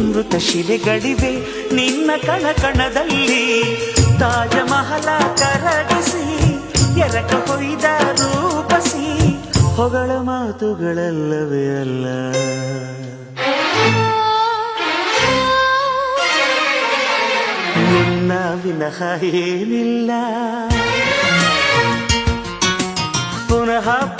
ಅಮೃತ ಶಿಲೆಗಳಿವೆ. ನಿನ್ನ ಕಣ ಕಣದಲ್ಲಿ ತಾಜಮಹಲ ಕರಗಿಸಿ, ಎರಕ ಹೊಯ್ದ ರೂಪಸಿ, ಹೊಗಳ ಮಾತುಗಳಲ್ಲವೇ ಅಲ್ಲ. ನಿನ್ನ ವಿನಃ ಏನಿಲ್ಲ. ಪುನಃ